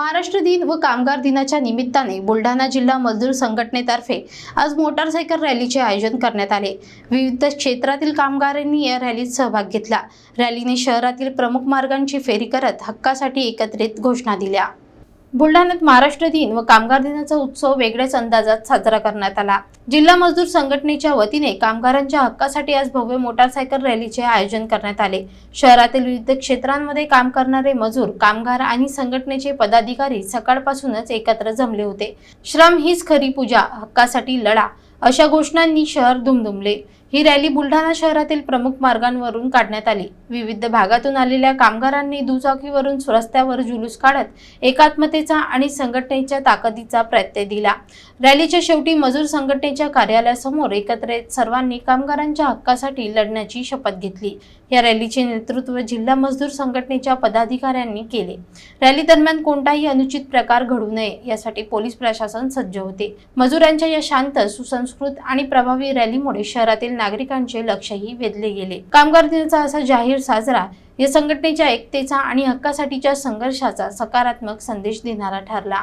महाराष्ट्र दिन व कामगार दिनाच्या निमित्ताने बुलढाणा जिल्हा मजदूर संघटनेतर्फे आज मोटारसायकल रॅलीचे आयोजन करण्यात आले. विविध क्षेत्रातील कामगारांनी या रॅलीत सहभाग घेतला. रॅलीने शहरातील प्रमुख मार्गांची फेरी करत हक्कासाठी एकत्रित घोषणा दिल्या. बुलढाण्यात महाराष्ट्र दिन व कामगार दिनाचा उत्सव वेगळ्याच अंदाजात साजरा करण्यात आला. जिल्हा मजदूर संघटनेच्या वतीने कामगारांच्या हक्कासाठी आज भव्य मोटारसायकल रॅलीचे आयोजन करण्यात आले. शहरातील विविध क्षेत्रांमध्ये काम करणारे मजूर कामगार आणि संघटनेचे पदाधिकारी सकाळपासूनच एकत्र जमले होते. श्रम हीच खरी पूजा हक्कासाठी लढा अशा घोषणांनी शहर दुमदुमले. ही रॅली बुलढाणा शहरातील प्रमुख मार्गांवरून काढण्यात आली. विविध भागातून आलेल्या कामगारांनी दुचाकीवरून रस्त्यावर जुलूस काढत एकात्मतेचा आणि संघटनेच्या ताकदीचा प्रत्यय दिला. रॅलीच्या शेवटी मजूर संघटनेच्या कार्यालयासमोर एकत्र येत सर्वांनी कामगारांच्या हक्कासाठी लढण्याची शपथ घेतली. या रॅलीचे नेतृत्व जिल्हा मजदूर संघटनेच्या पदाधिकाऱ्यांनी केले. रॅली दरम्यान कोणताही अनुचित प्रकार घडू नये यासाठी पोलीस प्रशासन सज्ज होते. मजुरांच्या या शांत सुसंस्कृत आणि प्रभावी रॅलीमुळे शहरातील नागरिकांचे लक्षही वेधले गेले. कामगार दिनाचा असा जाहीर साजरा या संघटनेच्या एकतेचा आणि हक्कासाठीच्या संघर्षाचा सकारात्मक संदेश देणारा ठरला.